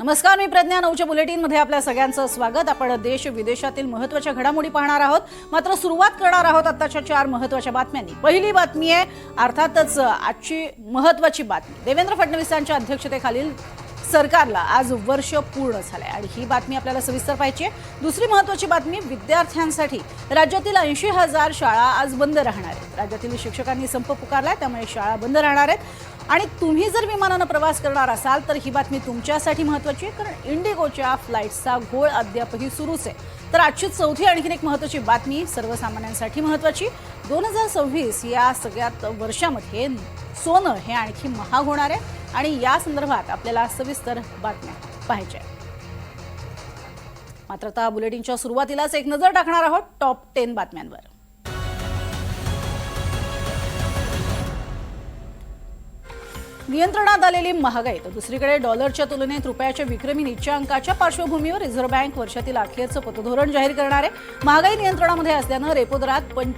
नमस्कार मी प्रज्ञा. नऊच्या बुलेटिनमध्ये आपल्या सगळ्यांचं स्वागत. आपण देश विदेशातील महत्त्वाच्या घडामोडी पाहणार आहोत. मात्र सुरुवात करणार आहोत आताच्या चार महत्त्वाच्या बातम्यांनी. पहिली बातमी आहे अर्थातच आजची महत्वाची बातमी. देवेंद्र फडणवीसांच्या अध्यक्षतेखालील सरकारला आज वर्ष पूर्ण झालं आहे आणि ही बातमी आपल्याला सविस्तर पाहिजे दुसरी महत्वाची बातमी विद्यार्थ्यांसाठी राज्यातील ऐंशी हजार शाळा आज बंद राहणार आहेत. राज्यातील शिक्षकांनी संप पुकारलाय त्यामुळे शाळा बंद राहणार आहेत. आणि तुम्ही जर विमानानं प्रवास करणार असाल तर ही बातमी तुमच्यासाठी महत्वाची आहे कारण इंडिगोच्या फ्लाईट्सचा घोळ अद्यापही सुरूच आहे. तर आजची चौथी आणखीन एक महत्वाची बातमी सर्वसामान्यांसाठी महत्वाची दोन हजार सव्वीस या सगळ्यात वर्षामध्ये सोनं हे आणखी महाग होणार आहे. आणि या संदर्भात आपल्याला सविस्तर बातम्या पाहिजे मात्र आता बुलेटिनच्या सुरुवातीलाच एक नजर टाकणार आहोत टॉप टेन बातम्यांवर. नियंत्रणात आलेली महागाई तर दुसरीकडे डॉलरच्या तुलनेत रुपयाच्या विक्रमी निच्चांकाच्या पार्श्वभूमीवर रिझर्व्ह बँक वर्षातील अखेरचं पतधोरण जाहीर करणार. आहे महागाई नियंत्रणामध्ये असल्यानं रेपो दरात पण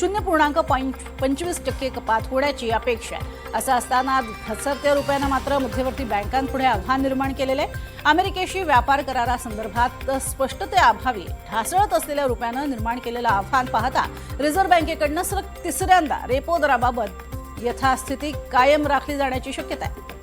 शून्य पूर्णांक पॉईंट पंचवीस टक्के कपात होण्याची अपेक्षा आहे. असं असताना घसरत्या रुपयानं मात्र मध्यवर्ती बँकांपुढे आव्हान निर्माण केलेलं आहे. अमेरिकेशी व्यापार करारासंदर्भात स्पष्टतेअभावी ढासळत असलेल्या रुपयानं निर्माण केलेलं आव्हान पाहता रिझर्व्ह बँकेकडनं सलग तिसऱ्यांदा रेपो दराबाबत यथास्थिती कायम राखली जाण्याची शक्यता आहे.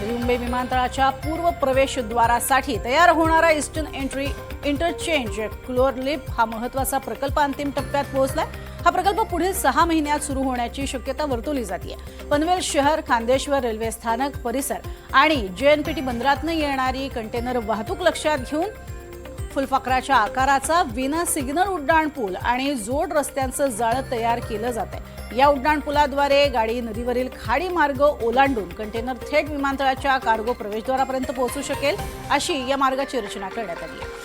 नवी मुंबई विमानतळाच्या पूर्व प्रवेशद्वारासाठी तयार होणारा ईस्टर्न एंट्री इंटरचेंज क्लोअरलिप हा महत्त्वाचा प्रकल्प अंतिम टप्प्यात पोहोचलाय. हा प्रकल्प पुढील सहा महिन्यात सुरू होण्याची शक्यता वर्तवली जाते पनवेल शहर खांदेश्वर रेल्वे स्थानक परिसर आणि जेएनपीटी बंदरातनं येणारी कंटेनर वाहतूक लक्षात घेऊन फुलपाखराच्या आकाराचा विना सिग्नल उड्डाण पूल आणि जोड रस्त्यांचं जाळं तयार केलं जात आहे या उड्डाणपुलाद्वारे गाडी नदीवरील खाडी मार्ग ओलांडून कंटेनर थेट विमानतळाच्या कार्गो प्रवेशद्वारापर्यंत पोहोचू शकेल अशी या मार्गाची रचना करण्यात आली आहे.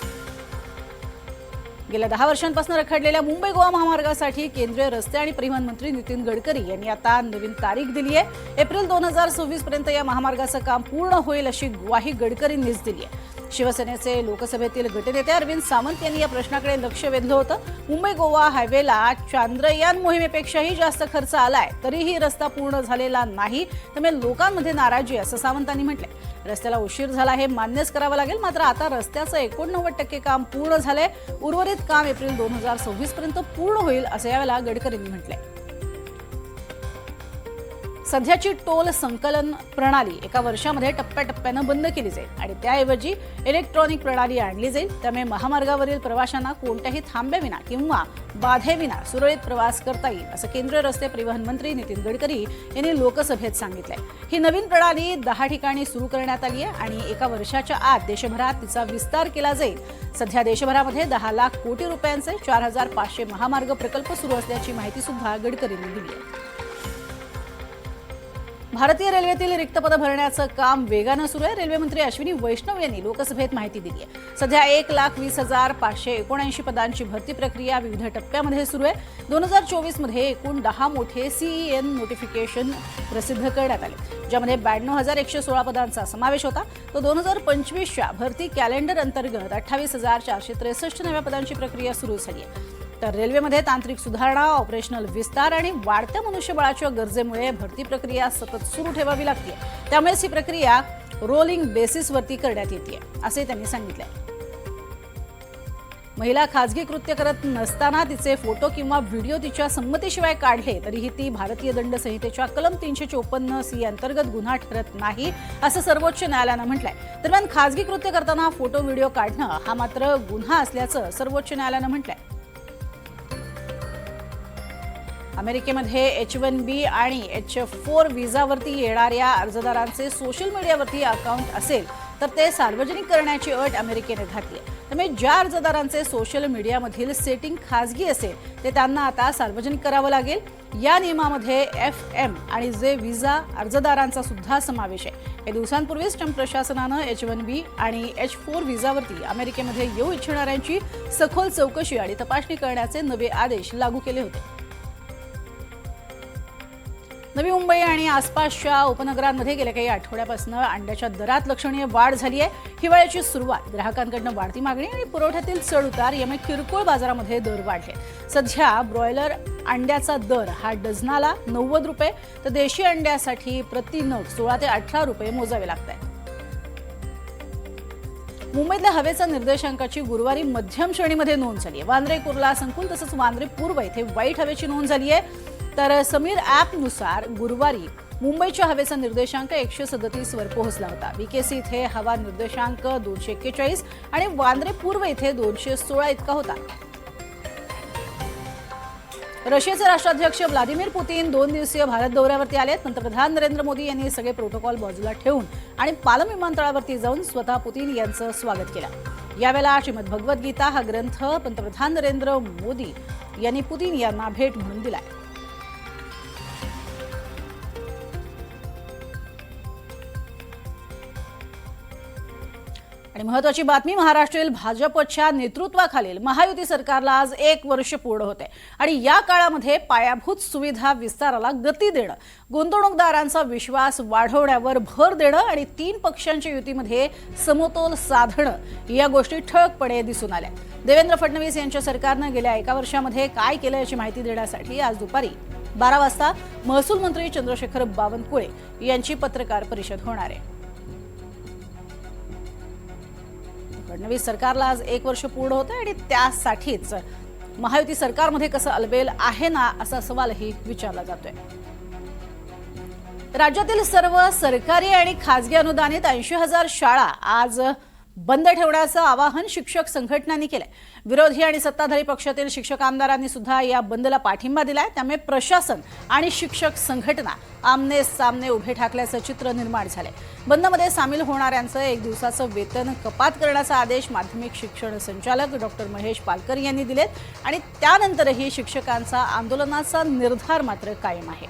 गेल्या दहा वर्षांपासून रखडलेल्या मुंबई गोवा महामार्गासाठी केंद्रीय रस्ते आणि परिवहन मंत्री नितीन गडकरी यांनी आता नवीन तारीख दिली आहे. एप्रिल दोन हजार सव्वीस पर्यंत या महामार्गाचं काम पूर्ण होईल अशी ग्वाही गडकरींनीच दिली आहे. शिवसेनेचे लोकसभेतील गटनेते अरविंद सावंत यांनी या प्रश्नाकडे लक्ष वेधलं होतं. मुंबई गोवा हायवेला चांद्रयान मोहिमेपेक्षाही जास्त खर्च आलाय तरीही रस्ता पूर्ण झालेला नाही. त्यामुळे लोकांमध्ये नाराजी असं सावंतांनी म्हटलंय. रस्त्याला उशीर झाला हे मान्यच करावं लागेल मात्र आता रस्त्याचं एकोणनव्वद टक्के काम पूर्ण झालंय. उर्वरित काम एप्रिल दोन हजार सव्वीस पर्यंत पूर्ण होईल असं यावेळेला गडकरींनी म्हटलंय. सध्याची टोल संकलन प्रणाली एका वर्षामध्ये टप्प्याटप्प्यानं बंद केली जाईल आणि त्याऐवजी इलेक्ट्रॉनिक प्रणाली आणली जाईल. त्यामुळे महामार्गावरील प्रवाशांना कोणत्याही थांब्याविना किंवा बाधेविना सुरळीत प्रवास करता येईल असं केंद्रीय रस्ते परिवहन मंत्री नितीन गडकरी यांनी लोकसभेत सांगितलंय. ही नवीन प्रणाली दहा ठिकाणी सुरू करण्यात आली आहे आणि एका वर्षाच्या आत देशभरात तिचा विस्तार केला जाईल. सध्या देशभरामध्ये दहा लाख कोटी रुपयांचे चार हजार पाचशे महामार्ग प्रकल्प सुरू असल्याची माहिती सुद्धा गडकरींनी दिली आहे. भारतीय रेल्वेतील रिक्त पदं भरण्याचं काम वेगानं सुरू आहे. रेल्वेमंत्री अश्विनी वैष्णव यांनी लोकसभेत माहिती दिली आहे. सध्या एक लाख वीस हजार पाचशे एकोणऐंशी पदांची भरती प्रक्रिया विविध टप्प्यामध्ये सुरू आहे. दोन हजार चोवीसमध्ये एकूण दहा मोठे सीईएन नोटिफिकेशन प्रसिद्ध करण्यात आले. ज्यामध्ये ब्याण्णव हजार एकशे सोळा पदांचा समावेश होता. तो दोन हजार पंचवीसच्या भरती कॅलेंडर अंतर्गत अठ्ठावीस हजार चारशे त्रेसष्ट नव्या पदांची प्रक्रिया सुरू झाली आहे. तर रेल्वेमध्ये तांत्रिक सुधारणा ऑपरेशनल विस्तार आणि वाढत्या मनुष्यबळाच्या गरजेमुळे भरती प्रक्रिया सतत सुरू ठेवावी लागते. त्यामुळेच ही प्रक्रिया रोलिंग बेसिसवरती करण्यात येते असे त्यांनी सांगितले महिला खाजगी कृत्य करत नसताना तिचे फोटो किंवा व्हिडिओ तिच्या संमतीशिवाय काढले तरीही ती भारतीय दंड संहितेच्या कलम तीनशे चोपन्न सी अंतर्गत गुन्हा ठरत नाही असं सर्वोच्च न्यायालयानं म्हटलंय. दरम्यान खाजगी कृत्य करताना फोटो व्हिडिओ काढणं हा मात्र गुन्हा असल्याचं सर्वोच्च न्यायालयानं म्हटलंय. अमेरिकेमध्ये एच वन बी आणि एच फोर व्हिसावरती येणाऱ्या अर्जदारांचे सोशल मीडियावरती अकाउंट असेल तर ते सार्वजनिक करण्याची अट अमेरिकेने घातली त्यामुळे ज्या अर्जदारांचे सोशल मीडियामधील सेटिंग खाजगी असेल ते त्यांना आता सार्वजनिक करावं लागेल. या नियमामध्ये एफ एम आणि जे व्हिसा अर्जदारांचा सुद्धा समावेश आहे. या दिवसांपूर्वीच ट्रम्प प्रशासनानं एच वन बी आणि एच फोर व्हिसावरती अमेरिकेमध्ये येऊ इच्छिणाऱ्यांची सखोल चौकशी आणि तपासणी करण्याचे नवे आदेश लागू केले होते. नवी मुंबई आणि आसपासच्या उपनगरांमध्ये गेल्या काही आठवड्यापासून अंड्याच्या दरात लक्षणीय वाढ झाली आहे. हिवाळ्याची सुरुवात ग्राहकांकडनं वाढती मागणी आणि पुरवठ्यातील चढउतार यामुळे किरकोळ बाजारामध्ये दर वाढले. सध्या ब्रॉयलर अंड्याचा दर हा डझनाला नव्वद रुपये तर देशी अंड्यासाठी प्रति नग सोळा ते अठरा रुपये मोजावे लागत आहे मुंबईतल्या हवेचा निर्देशांकाची गुरुवारी मध्यम श्रेणीमध्ये नोंद झाली आहे. वांद्रे कुर्ला संकुल तसंच वांद्रे पूर्व इथे वाईट हवेची नोंद झाली आहे. तर समीर ॲपनुसार गुरुवारी मुंबईच्या हवेचा निर्देशांक एकशे सदतीसवर पोहोचला होता. बीकेसी इथे हवा निर्देशांक दोनशे एक्केचाळीस आणि वांद्रे पूर्व इथे दोनशे सोळा इतका होता. रशियाचे राष्ट्राध्यक्ष व्लादिमीर पुतीन दोन दिवसीय भारत दौऱ्यावरती आलेत. पंतप्रधान नरेंद्र मोदी यांनी सगळे प्रोटोकॉल बाजूला ठेवून आणि पालम विमानतळावरती जाऊन स्वतः पुतीन यांचं स्वागत केलं. यावेळेला श्रीमद भगवद्गीता हा ग्रंथ पंतप्रधान नरेंद्र मोदी यांनी पुतीन यांना भेट म्हणून दिलाय. आणि महत्वाची बातमी महाराष्ट्रातील भाजपच्या नेतृत्वाखालील महायुती सरकारला आज एक वर्ष पूर्ण होते. आणि या काळामध्ये पायाभूत सुविधा विस्ताराला गती देणं गुंतवणूकदारांचा विश्वास वाढवण्यावर भर देणं आणि तीन पक्षांच्या युतीमध्ये समतोल साधणं या गोष्टी ठळकपणे दिसून आल्या. देवेंद्र फडणवीस यांच्या सरकारनं गेल्या एका वर्षामध्ये काय केलं याची माहिती देण्यासाठी आज दुपारी बारा वाजता महसूल मंत्री चंद्रशेखर बावनकुळे यांची पत्रकार परिषद होणार आहे. फडणवीस सरकारला आज एक वर्ष पूर्ण होतं आणि त्यासाठीच महायुती सरकारमध्ये कसं अलबेल आहे ना असा सवालही विचारला जातोय. राज्यातील सर्व सरकारी आणि खासगी अनुदानित ऐंशी हजार शाळा आज बंद ठेवण्याचं आवाहन शिक्षक संघटनांनी केलंय. विरोधी आणि सत्ताधारी पक्षातील शिक्षक आमदारांनी सुद्धा या बंदला पाठिंबा दिलाय. त्यामुळे प्रशासन आणि शिक्षक संघटना आमने सामने उभे ठाकल्याचं चित्र निर्माण झालंय. बंदमध्ये सामील होणाऱ्यांचं एक दिवसाचं वेतन कपात करण्याचा आदेश माध्यमिक शिक्षण संचालक डॉक्टर महेश पालकर यांनी दिलेत आणि त्यानंतरही शिक्षकांचा आंदोलनाचा निर्धार मात्र कायम आहे.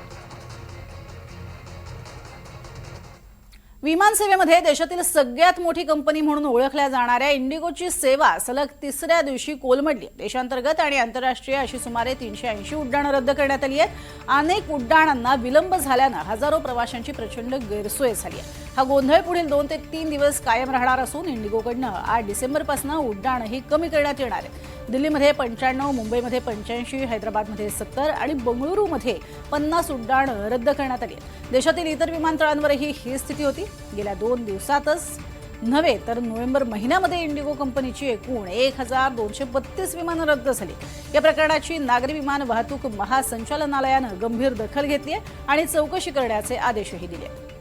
विमानसेवेमध्ये देशातील सगळ्यात मोठी कंपनी म्हणून ओळखल्या जाणाऱ्या इंडिगोची सेवा सलग तिसऱ्या दिवशी कोलमडली. देशांतर्गत आणि आंतरराष्ट्रीय अशी सुमारे तीनशे ऐंशी उड्डाणं रद्द करण्यात आली आहेत. अनेक उड्डाणांना विलंब झाल्यानं हजारो प्रवाशांची प्रचंड गैरसोय झाली आहे. हा गोंधळ पुढील दोन ते तीन दिवस कायम राहणार असून इंडिगोकडनं आठ डिसेंबरपासून उड्डाणंही कमी करण्यात येणार आहे. दिल्लीमध्ये पंच्याण्णव मुंबईमध्ये पंच्याऐंशी हैदराबादमध्ये सत्तर आणि बंगळुरूमध्ये पन्नास उड्डाणं रद्द करण्यात आली देशातील इतर विमानतळांवरही ही स्थिती होती. गेल्या दोन दिवसातच नव्हे तर नोव्हेंबर महिन्यामध्ये इंडिगो कंपनीची एकूण एक हजार दोनशे बत्तीस विमानं रद्द झाली. या प्रकरणाची नागरी विमान वाहतूक महासंचालनालयानं गंभीर दखल घेतली आहे आणि चौकशी करण्याचे आदेशही दिले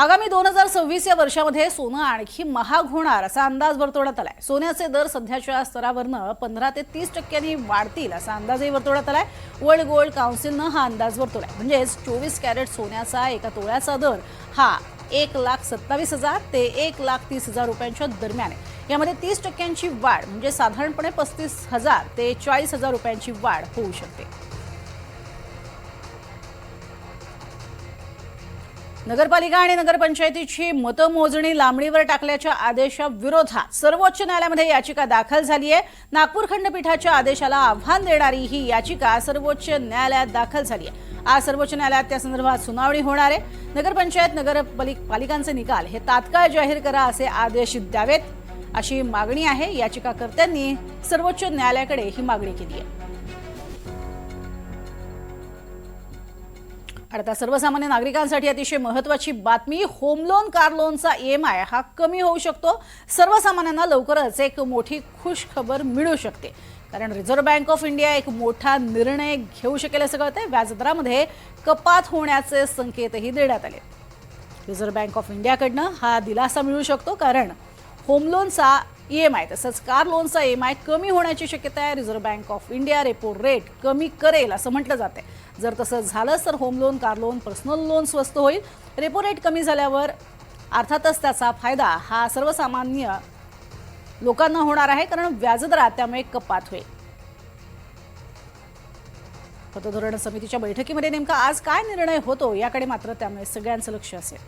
आगामी दोन हजार सव्वीस या वर्षामध्ये सोनं आणखी महाग होणार असा अंदाज वर्तवण्यात आलाय. सोन्याचे दर सध्याच्या स्तरावरनं पंधरा ते तीस टक्क्यांनी वाढतील असा अंदाजही वर्तवण्यात आलाय. वर्ल्ड गोल्ड काउन्सिलनं हा अंदाज वर्तवलाय. म्हणजेच चोवीस कॅरेट सोन्याचा एका तोळ्याचा दर हा एक लाख सत्तावीस हजार ते एक लाख तीस हजार रुपयांच्या दरम्यान आहे. यामध्ये तीस टक्क्यांची वाढ म्हणजे साधारणपणे पस्तीस हजार ते चाळीस हजार रुपयांची वाढ होऊ शकते. नगरपालिका आणि नगरपंचायतीची मतमोजणी लांबणीवर टाकल्याच्या आदेशाविरोधात सर्वोच्च न्यायालयामध्ये याचिका दाखल झाली आहे नागपूर खंडपीठाच्या आदेशाला आव्हान देणारी ही याचिका सर्वोच्च न्यायालयात दाखल झाली आहे आज सर्वोच्च न्यायालयात त्या संदर्भात सुनावणी होणार आहे. नगरपंचायत नगरपालिकांचे निकाल हे तात्काळ जाहीर करा असे आदेश द्यावेत अशी मागणी आहे. याचिकाकर्त्यांनी सर्वोच्च न्यायालयाकडे ही मागणी केली आहे आता सर्वसामान्य नागरिकांसाठी अतिशय महत्वाची बातमी होम लोन कार लोनचा ईएमआय हा कमी होऊ शकतो. सर्वसामान्यांना लवकरच एक मोठी खुश खबर मिळू शकते. कारण रिझर्व्ह बँक ऑफ इंडिया एक मोठा निर्णय घेऊ शकेल असं कळतंय. व्याजदरामध्ये कपात होण्याचे संकेतही देण्यात आले. रिझर्व्ह बँक ऑफ इंडियाकडनं हा दिलासा मिळू शकतो. कारण होम लोनचा ई एम आय तसंच कार लोनचा आय कमी होण्याची शक्यता आहे. Reserve Bank of India repo rate कमी करेल असं म्हटलं जाते जर तसं झालंच तर home loan car loan personal loan स्वस्त होईल. रेपो रेट कमी झाल्यावर अर्थातच त्याचा फायदा हा सर्वसामान्य लोकांना होणार आहे कारण व्याजदरात त्यामुळे कपात होईल. पतधोरण समितीच्या बैठकीमध्ये नेमका आज काय निर्णय होतो याकडे मात्र त्यामुळे सगळ्यांचं लक्ष असेल.